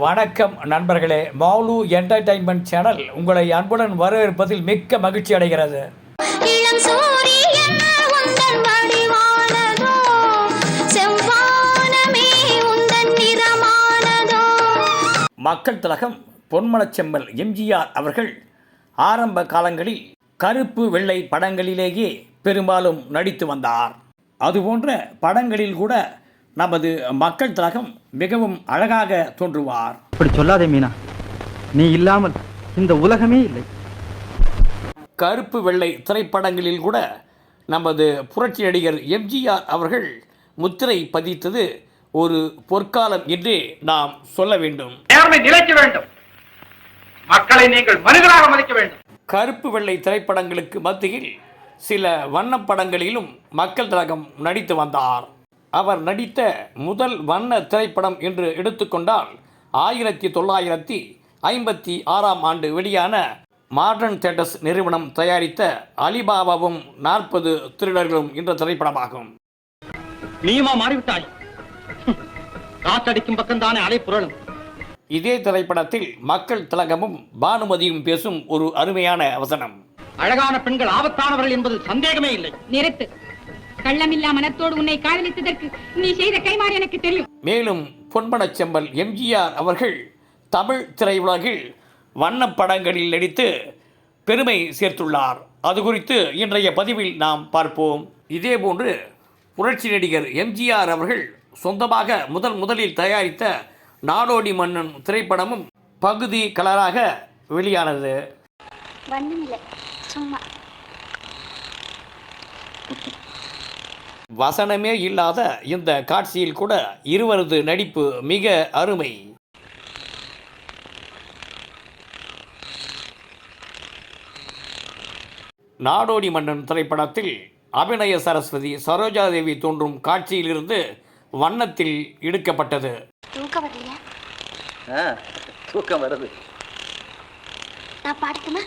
வணக்கம் நண்பர்களே. மௌலு entertainment channel உங்களை அன்புடன் வரவேற்பதில் மிக்க மகிழ்ச்சி அடைகிறது. மக்கள் திலகம் பொன்மனச்செம்மல் எம்ஜிஆர் அவர்கள் ஆரம்ப காலங்களில் கருப்பு வெள்ளை படங்களிலேயே பெரும்பாலும் நடித்து வந்தார். அதுபோன்ற படங்களில் கூட நமது மக்கள் திலகம் மிகவும் அழகாக தோன்றுவார். அப்படி சொல்லாதே மீனா. நீ இல்லாமல் இந்த உலகமே இல்லை. கருப்பு வெள்ளை திரைப்படங்களில் கூட நமது புரட்சி நடிகர் எம்ஜிஆர் அவர்கள் முத்திரை பதித்தது ஒரு பொற்காலம் என்றே நாம் சொல்ல வேண்டும். நிலைக்க வேண்டும். மக்களை நீங்கள் மனிதராக மதிக்க வேண்டும். கருப்பு வெள்ளை திரைப்படங்களுக்கு மத்தியில் சில வண்ணப்படங்களிலும் மக்கள் திலகம் நடித்து வந்தார். அவர் நடித்த முதல் வண்ண திரைப்படம் என்று எடுத்துக்கொண்டால் ஆயிரத்தி தொள்ளாயிரத்தி ஐம்பத்தி ஆறாம் ஆண்டு வெளியான மாடர்ன் தேட்டர்ஸ் நிறுவனம் தயாரித்த அலிபாபாவும் நாற்பது திருடர்களும் என்ற திரைப்படமாகும். நீயுமா மாறிவிட்டாய்? காற்றடிக்கும் பக்கம் தானே அலை புரளும். இதே திரைப்படத்தில் மக்கள் திலகமும் பானுமதியும் பேசும் ஒரு அருமையான வசனம். அழகான பெண்கள் ஆபத்தானவர்கள் என்பது சந்தேகமே இல்லை. நிறுத்து. கள்ளமில்லா மனத்தோடு உன்னை காதலித்ததற்கு நீ செய்த கைமாறு எனக்கு தெரியும். மேலும் பொன்மனச் செம்பல் எம்ஜிஆர் அவர்கள் தமிழ் திரையுலகில் வண்ணப்படங்களில் நடித்து பெருமை சேர்த்துள்ளார். அது குறித்து இன்றைய பதிவில் நாம் பார்ப்போம். இதேபோன்று புரட்சி நடிகர் எம்ஜிஆர் அவர்கள் சொந்தமாக முதல் முதலில் தயாரித்த நாடோடி மன்னன் திரைப்படமும் பகுதி கலராக வெளியானது. சும்மா. வசனமே இல்லாத இந்த காட்சியில் கூட இருவரது நடிப்பு மிக அருமை. நாடோடி மன்னன் திரைப்படத்தில் அபிநய சரஸ்வதி சரோஜாதேவி தோன்றும் காட்சியிலிருந்து வண்ணத்தில் எடுக்கப்பட்டது. தூக்கம் வருது. நான் பாடட்டுமா?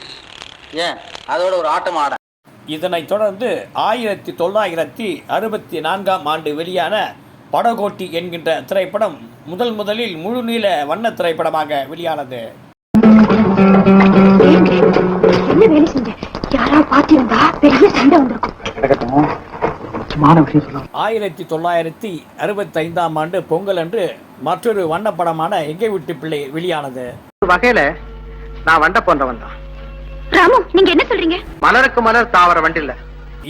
ஏன்? அதோட ஒரு ஆட்டம் ஆட இதனைத் தொடர்ந்து ஆயிரத்தி தொள்ளாயிரத்தி அறுபத்தி நான்காம் ஆண்டு வெளியான படகோட்டி என்கின்ற திரைப்படம் முதல் முதலில் முழுநீள வண்ண திரைப்படமாக வெளியானது. ஆயிரத்தி தொள்ளாயிரத்தி அறுபத்தைந்தாம் ஆண்டு பொங்கல் அன்று மற்றொரு வண்ணப்படமான எங்கே விட்டு பிள்ளை வெளியானது. வகையில நான் வண்ட போன்றவன் தான். ராமு நீங்க என்ன சொல்றீங்க? மலருக்கு மலர் தாவர வண்டில்ல.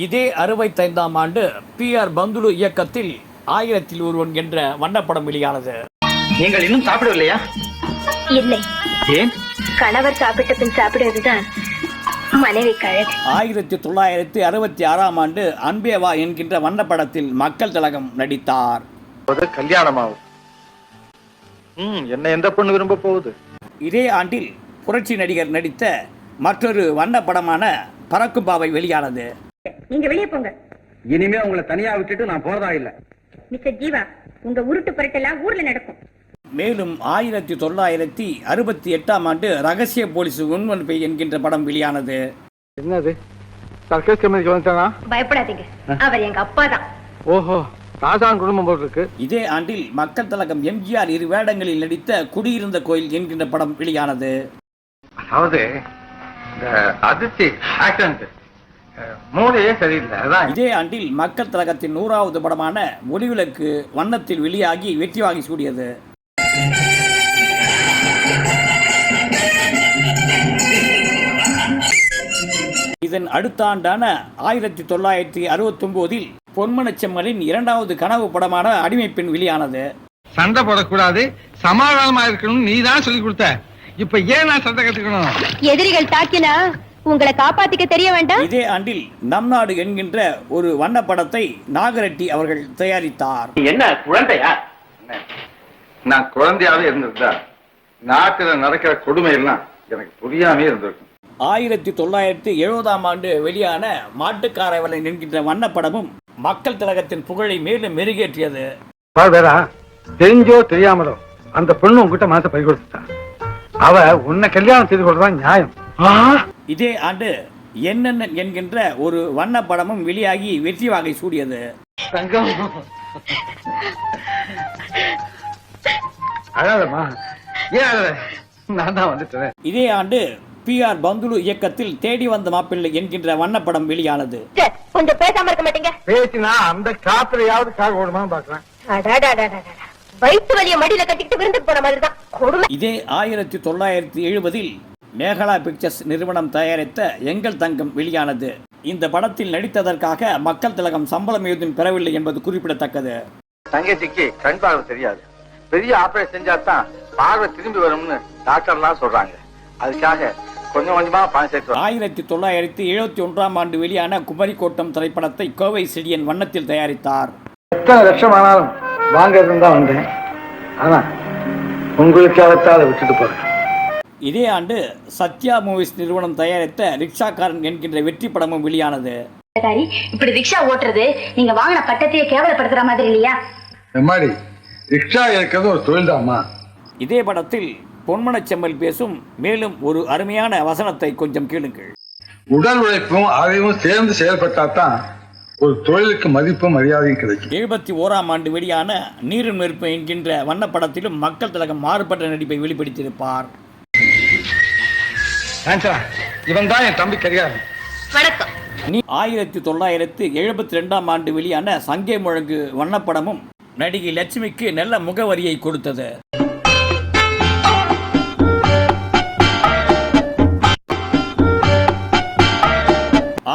இதே அறுபத்தைந்தாம் ஆண்டு பி ஆர் பந்துலு இயக்கத்தில் ஆயிரத்தில் ஒருவன் என்ற வண்ணப்படம் வெளியானது. நீங்கள் இன்னும் சாப்பிடவில்லையா? இல்லை. ஏன்? கணவர் சாப்பிட்ட பின் சாப்பிடுவதுதான் மனைவி கழகு ஆயிரத்தி தொள்ளாயிரத்தி அறுபத்தி ஆறாம் ஆண்டு அன்பேவா என்கின்ற வண்ணப்படத்தில் மக்கள் திலகம் நடித்தார். போது கல்யாணமாகும் ம் என்ன எந்த பொண்ணு விரும்ப போகுது? இதே ஆண்டில் புரட்சி நடிகர் நடித்த மற்றொரு வண்ணப்படமான பறக்கும் பாவை வெளியானது. நீங்க வெளியே போங்க. இனிமே உங்களை தனியா விட்டுட்டு நான் போறதா இல்ல. மிஸ்டர் ஜீவா உங்க உருட்டு பரட்டெல்லாம் ஊர்ல நடக்கும். மேலும் ஆயிரத்தி தொள்ளாயிரத்தி அறுபத்தி எட்டாம் ஆண்டு ரகசிய போலீஸ் உண்மன்பை என்கின்ற படம் வெளியானது. என்னது? சர்க்கஸ் கம்பெனிக்கு வந்துட்டானா? பயப்படாதீங்க. அவர் எங்க அப்பா தான். ஓஹோ ராஜான் குடும்பம் போல் இருக்கு. இதே ஆண்டில் மக்கள் திலகம் எம்ஜிஆர் இரு வேடங்களில் நடித்த குடியிருந்த கோயில் என்கின்ற படம் வெளியானது. அதாவது அதிர்ச்சி ஆக்சிடென்ட் மூளையே சரியில்லை. அதான். இதே ஆண்டில் மக்கள் திலகத்தின் நூறாவது படமான ஒளிவிளக்கு வண்ணத்தில் வெளியாகி வெற்றி வாகி சூடியது. இதன் அடுத்த ஆண்டான ஆயிரத்தி தொள்ளாயிரத்தி அறுபத்தொம்போதில் பொன்மனச்செம்மலின் இரண்டாவது கனவு படமான அடிமைப்பெண் வெளியானது. சண்டை போடக்கூடாது. சமாதானமா இருக்கணும் நீ தான் சொல்லி கொடுத்த. இப்ப ஏன் நான் சண்டை கத்துக்கணும் எதிரிகள் தாக்கினா உங்களை காப்பாத்திக்க தெரிய வேண்டாம். இதே ஆண்டில் நம் நாடு என்கின்ற ஒரு வண்ணப்படத்தை நாகரெட்டி அவர்கள் தயாரித்தார். என்ன குழந்தையா? நான் குழந்தையாவே இருந்திருந்தா நாட்டுல நடக்கிற கொடுமை எல்லாம் எனக்கு புரியாமே இருந்திருக்கும். ஆயிரத்தி தொள்ளாயிரத்தி எழுபதாம் ஆண்டு வெளியான மாட்டுக்காரவலன் என்கின்ற வண்ணப்படமும் மக்கள் திலகத்தின் புகழை மேலும் மெருகேற்றியது. தெரிஞ்சோ தெரியாமலோ அந்த பொண்ணு உங்ககிட்ட மனசை பறி கொடுத்துட்டா அவ உன்னை கல்யாணம் செய்து கொள்றதான் நியாயம். இதே ஆண்டு என்னென்ன என்கின்ற ஒரு வண்ணப்படமும் வெளியாகி வெற்றி வாகை சூடியது. அழாதம்மா. ஏன் நான் தான் வந்துட்டேன். இதே ஆண்டு பி ஆர் பந்துலு இயக்கத்தில் தேடி வந்த மாப்பிள்ளை என்கின்ற வண்ணப்படம் வெளியானது. கொஞ்சம் பேசாம இருக்க மாட்டீங்க. பேசினா அந்த காத்துலயாவது காக ஓடுமான்னு பாக்குறேன். வயித்து வலிய மடியில கட்டிக்கிட்டு விருந்துக்கு போன மாதிரி தான் கொடுமை. இதே ஆயிரத்தி தொள்ளாயிரத்தி எழுபதில் மேகலா பிக்சர்ஸ் நிறுவனம் தயாரித்த எங்கள் தங்கம் வெளியானது. இந்த படத்தில் நடித்ததற்காக மக்கள் திலகம் சம்பளம் ஏதும் பெறவில்லை என்பது குறிப்பிடத்தக்கது. தங்கச்சிக்கு கண் பார்வை தெரியாது. பெரிய ஆபரேஷன் செஞ்சா தான் பார்வை திரும்பி வரும்னு டாக்டர்லாம் சொல்றாங்க. அதுக்காக கொஞ்சம் கொஞ்சமா பணம் சேர்த்து வரோம். ஆயிரத்தி தொள்ளாயிரத்தி எழுபத்தி ஒன்றாம் ஆண்டு வெளியான குமரி கோட்டம் திரைப்படத்தை கோவை செடியன் வண்ணத்தில் தயாரித்தார். எத்தனை லட்சம் ஆனாலும் வாங்கறதுன்னு தான் வந்தேன். ஆனா உங்களுக்காகத்தான் அதை விட்டுட்டு போறேன். இதே ஆண்டு சத்யா மூவிஸ் நிறுவனம் தயாரித்த ரிக்ஷாக்காரன் என்கின்ற வெற்றி படமும் வெளியானது. இப்படி ரிக்ஷா ஓட்டுறது நீங்க வாங்கின பட்டத்தையே கேவலப்படுத்துற மாதிரி இல்லையா? எம்மாடி ரிக்ஷா இருக்கிறது ஒரு தொழில் தாம்மா இதே படத்தில் பொன்மனச்செம்மல் பேசும் மேலும் ஒரு அருமையான வசனத்தை கொஞ்சம் கேளுங்கள். உடல் உழைப்பும் அறிவும் சேர்ந்து செயல்பட்டாதான் ஒரு தொழிலுக்கு மதிப்பும் மரியாதையும் கிடைக்கும். எழுபத்தி ஓராம் ஆண்டு வெளியான நீரும் நெருப்பு என்கின்ற வண்ணப்படத்திலும் மக்கள் திலகம் மாறுபட்ட நடிப்பை வெளிப்படுத்தியிருப்பார். இவன் தான் என் தம்பி கிடையாது வணக்கம். நீ- ஆயிரத்தி தொள்ளாயிரத்தி எழுபத்தி ரெண்டாம் ஆண்டு வெளியான சங்கே முழங்கு வண்ணப்படமும் நடிகை லட்சுமிக்கு நல்ல முகவரியை கொடுத்தது.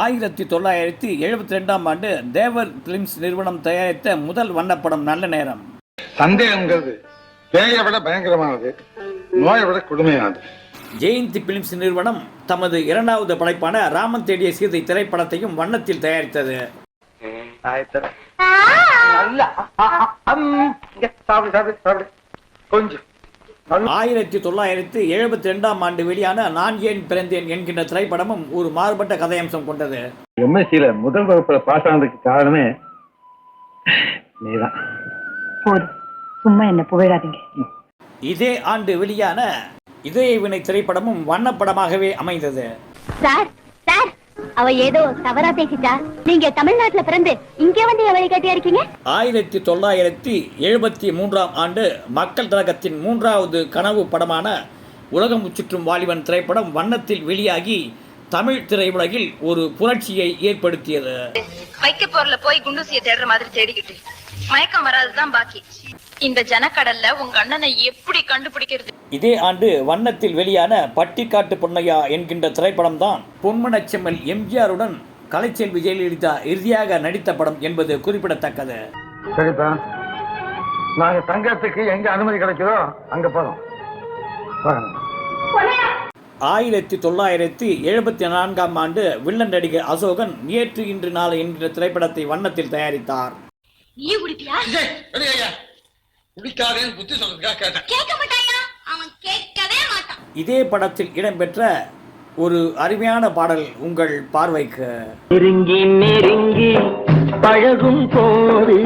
ஆயிரத்தி தொள்ளாயிரத்தி எழுபத்தி ரெண்டாம் ஆண்டு தேவர் பிலிம்ஸ் நிறுவனம் தயாரித்த முதல் வண்ணப்படம் நல்ல நேரம். சந்தேகங்கிறது. பேயை விட பயங்கரமானது நோயை விட கொடுமையானது. ஜெயந்தி பிலிம்ஸ் நிறுவனம் தமது இரண்டாவது படைப்பான ராமன் தேடிய சீதை திரைப்படத்தையும் வண்ணத்தில் தயாரித்தது. கொஞ்சம். ஆயிரத்தி தொள்ளாயிரத்தி எழுபத்தி ரெண்டாம் ஆண்டு வெளியான நான் ஏன் பிறந்தேன் என்கின்ற திரைப்படமும் ஒரு மாறுபட்ட கதையம்சம் கொண்டது. எம்எஸ்சியில முதல் வகுப்புல பாஸ் ஆனதுக்கு காரணமே நீதான். சும்மா என்ன புகழாதீங்க. இதே ஆண்டு வெளியான இதய வினை திரைப்படமும் வண்ணப்படமாகவே அமைந்தது. சார் அவ ஏதோ தவறா பேசிட்டா. நீங்க தமிழ்நாட்டுல பிறந்து இங்கே வந்து எவரை கட்டியா இருக்கீங்க? ஆயிரத்தி தொள்ளாயிரத்தி எழுபத்தி மூன்றாம் ஆண்டு மக்கள் திலகத்தின் மூன்றாவது கனவு படமான உலகம் சுற்றும் வாலிபன் திரைப்படம் வண்ணத்தில் வெளியாகி தமிழ் திரையுலகில் ஒரு புரட்சியை ஏற்படுத்தியது. வைக்க போர்ல போய் குண்டூசிய தேடுற மாதிரி தேடிக்கிட்டு. மயக்கம் வராதுதான் பாக்கி. இந்த ஜனக்கடல்ல உங்க அண்ணனை எப்படி கண்டுபிடிக்கிறது? இதே ஆண்டு வண்ணத்தில் வெளியான பட்டிக்காட்டு பொன்னையா என்கின்ற திரைப்படம் தான் பொன்மனச்செம்மல் எம்ஜிஆருடன் கலைச்செல்வி ஜெயலலிதா இறுதியாக நடித்த படம் என்பது குறிப்பிடத்தக்கது. சரிப்பா நாங்க தங்கறதுக்கு எங்க அனுமதி கிடைக்குதோ அங்க போறோம் வாங்க. ஆயிரத்தி தொள்ளாயிரத்தி எழுபத்தி நான்காம் ஆண்டு வில்லன் நடிகர் அசோகன் நேற்று இன்று நாளை என்கிற திரைப்படத்தை வண்ணத்தில் தயாரித்தார். நீ குடிப்பியா? குடிக்காதேன்னு புத்தி சொல்றதுக்காக கேட்டேன். கேட்க மாட்டாயா? அவன் கேட்கவே மாட்டான். இதே படத்தில் இடம்பெற்ற ஒரு அருமையான பாடல் உங்கள் பார்வைக்கு. நெருங்கி நெருங்கி பழகும் போது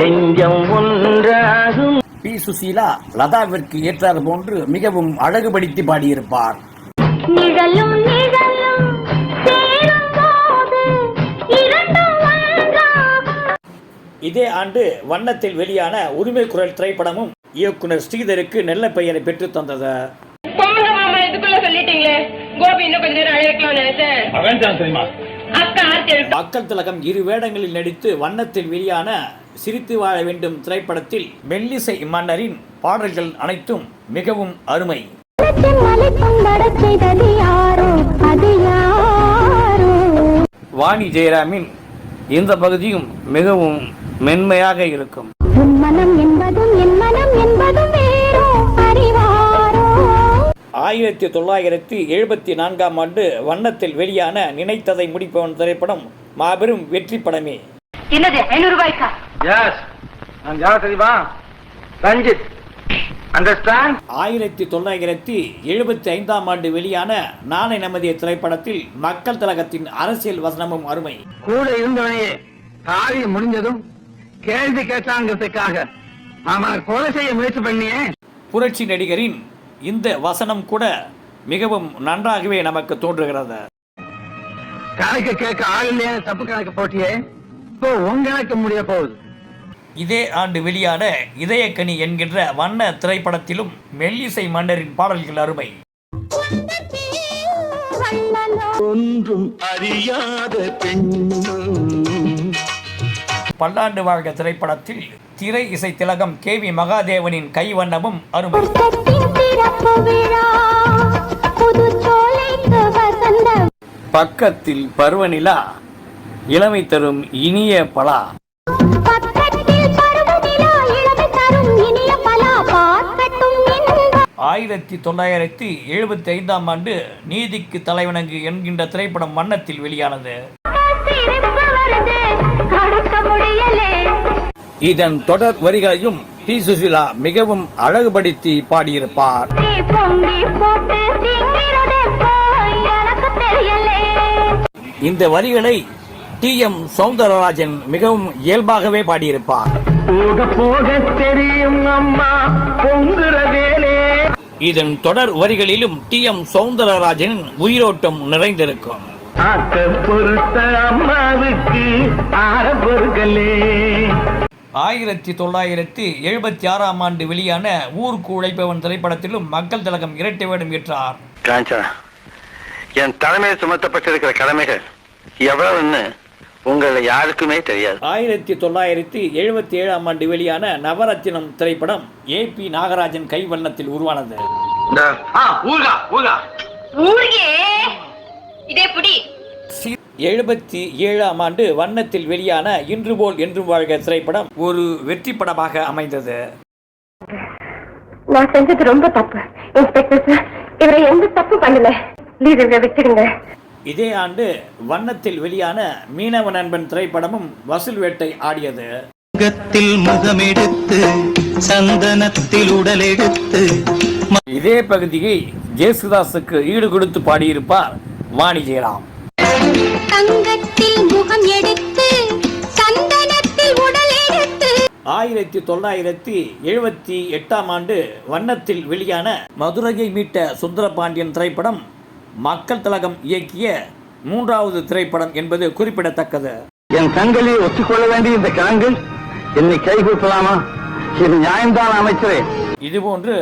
நெஞ்சம் ஒன்றாகும். பி சுசீலா லதாவிற்கு ஏற்றார் போன்று மிகவும் அழகுபடுத்தி பாடியிருப்பார். நிழலும் நிழலும் சேரும் போது இரண்டும் ஒன்றாகும். இதே ஆண்டு வண்ணத்தில் வெளியான உரிமை குரல் திரைப்படமும் இயக்குனர் ஸ்ரீதருக்கு நல்ல பெயரை பெற்றுத் தந்தது. மக்கள் திலகம் இரு வேடங்களில் நடித்து வண்ணத்தில் வெளியான சிரித்து வாழ வேண்டும் திரைப்படத்தில் மெல்லிசை மன்னரின் பாடல்கள் அனைத்தும் மிகவும் அருமை. வாணி ஜெயராமின் இந்த பகுதியும் மிகவும் மென்மையாக இருக்கும். மனம் என்பதும் என் ஆயிரத்தி தொள்ளாயிரத்தி எழுபத்தி நான்காம் ஆண்டு வண்ணத்தில் வெளியான நினைத்ததை முடிப்பவன் திரைப்படம் மாபெரும் வெற்றி படமே. என்னது ஐநூறு ரூபாய்க்கா எஸ் நான் யார் தெரியுமா? ரஞ்சித். அண்டர்ஸ்டாண்ட் ஆயிரத்தி தொள்ளாயிரத்தி எழுபத்தி ஐந்தாம் ஆண்டு வெளியான நாளை நமதிய திரைப்படத்தில் மக்கள் திலகத்தின் அரசியல் வசனமும் அருமை. கூட இருந்தவனையே காரியம் முடிஞ்சதும் கேள்வி கேட்டாங்கிறதுக்காக. அவனை கொலை செய்ய முயற்சி பண்ணியே. புரட்சி நடிகரின் இந்த வசனம் கூட மிகவும் நன்றாகவே நமக்கு தோன்றுகிறது. கணக்கு கேட்க ஆள் இல்லையா? தப்பு கணக்கு போட்டியே? இப்போ உன் கணக்கு முடிய போகுது. இதே ஆண்டு வெளியான இதயக்கனி என்கின்ற வண்ண திரைப்படத்திலும் மெல்லிசை மன்னரின் பாடல்கள் அருமை. ஒன்றும் அறியாத பெண்ணும் பல்லாண்டு வாழ்க திரைப்படத்தில் திரை இசை திலகம் கே வி மகாதேவனின் கைவண்ணமும் அருமை. பக்கத்தில் பருவநிலா இளமை தரும் இனிய பலா. ஆயிரத்தி தொள்ளாயிரத்தி எழுபத்தி ஐந்தாம் ஆண்டு நீதிக்கு தலைவணங்கு என்கின்ற திரைப்படம் வண்ணத்தில் வெளியானது. இதன் தொடர் வரிகளையும் டி சுசிலா மிகவும் அழகுபடுத்தி பாடியிருப்பார். இந்த வரிகளை டி எம் சௌந்தரராஜன் மிகவும் இயல்பாகவே பாடியிருப்பார். போக போக தெரியும் அம்மா பொங்குற வேலே இதன் தொடர் வரிகளிலும் டி எம் சௌந்தரராஜனின் உயிரோட்டம் நிறைந்திருக்கும். ஆக்க பொறுத்த அம்மாவுக்கு ஆற ஆயிரத்தி தொள்ளாயிரத்தி எழுபத்தி ஆறாம் ஆண்டு வெளியான ஊருக்கு உழைப்பவன் திரைப்படத்திலும் மக்கள் திலகம் இரட்டை வேடம் ஏற்றார். காஞ்சனா என் தலைமையில் சுமத்தப்பட்டிருக்கிற கடமைகள் எவ்வளவுன்னு உங்களை யாருக்குமே தெரியாது. ஆயிரத்தி தொள்ளாயிரத்தி எழுபத்தி ஏழாம் ஆண்டு வெளியான நவரத்தினம் திரைப்படம் ஏ பி நாகராஜன் கைவண்ணத்தில் உருவானது. ஊர்கா ஊர்கா. ஊருகே? எழுபத்தி ஏழாம் ஆண்டு வண்ணத்தில் வெளியான இன்று போல் என்றும் வாழ்க திரைப்படம் ஒரு வெற்றி படமாக அமைந்தது. நான் செஞ்சது ரொம்ப தப்பு. இன்ஸ்பெக்டர் சார் இவரை எந்த தப்பு பண்ணல. இவரை விட்டுடுங்க. இதே ஆண்டு வண்ணத்தில் வெளியான மீனவ நண்பன் திரைப்படமும் வசூல் வேட்டை ஆடியது. முகத்தில் முகமெடுத்து சந்தனத்தில் உடல் எடுத்து இதே பகுதியை ஜேசுதாஸுக்கு ஈடு கொடுத்து பாடியிருப்பார் வாணி ஜெயராம் முகம் எடுத்து சந்தனத்தில் உடல் எடுத்து. ஆயிரத்தி தொள்ளாயிரத்தி எழுபத்தி எட்டாம் ஆண்டு வண்ணத்தில் வெளியான மதுரையை மீட்ட சுந்தரபாண்டியன் திரைப்படம் மக்கள் திலகம் இயக்கிய மூன்றாவது திரைப்படம் என்பது குறிப்பிடத்தக்கது. என் கண்களை ஒத்துக்கொள்ள வேண்டிய இந்த கணங்கள் என்னை கைகூட்டலாமா? இது நியாயம்தான் அமைச்சரே. இதுபோன்று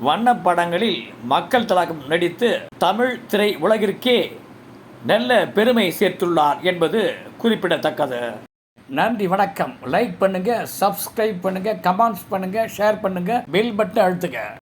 வண்ண படங்களில் மக்கள் திலகம் நடித்து தமிழ் திரை உலகிற்கே நல்ல பெருமை சேர்த்துள்ளார் என்பது குறிப்பிடத்தக்கது. நன்றி வணக்கம். லைக் பண்ணுங்க சப்ஸ்கிரைப் பண்ணுங்க கமெண்ட்ஸ் பண்ணுங்க ஷேர் பண்ணுங்க பெல் பட்டன் அழுத்துங்க.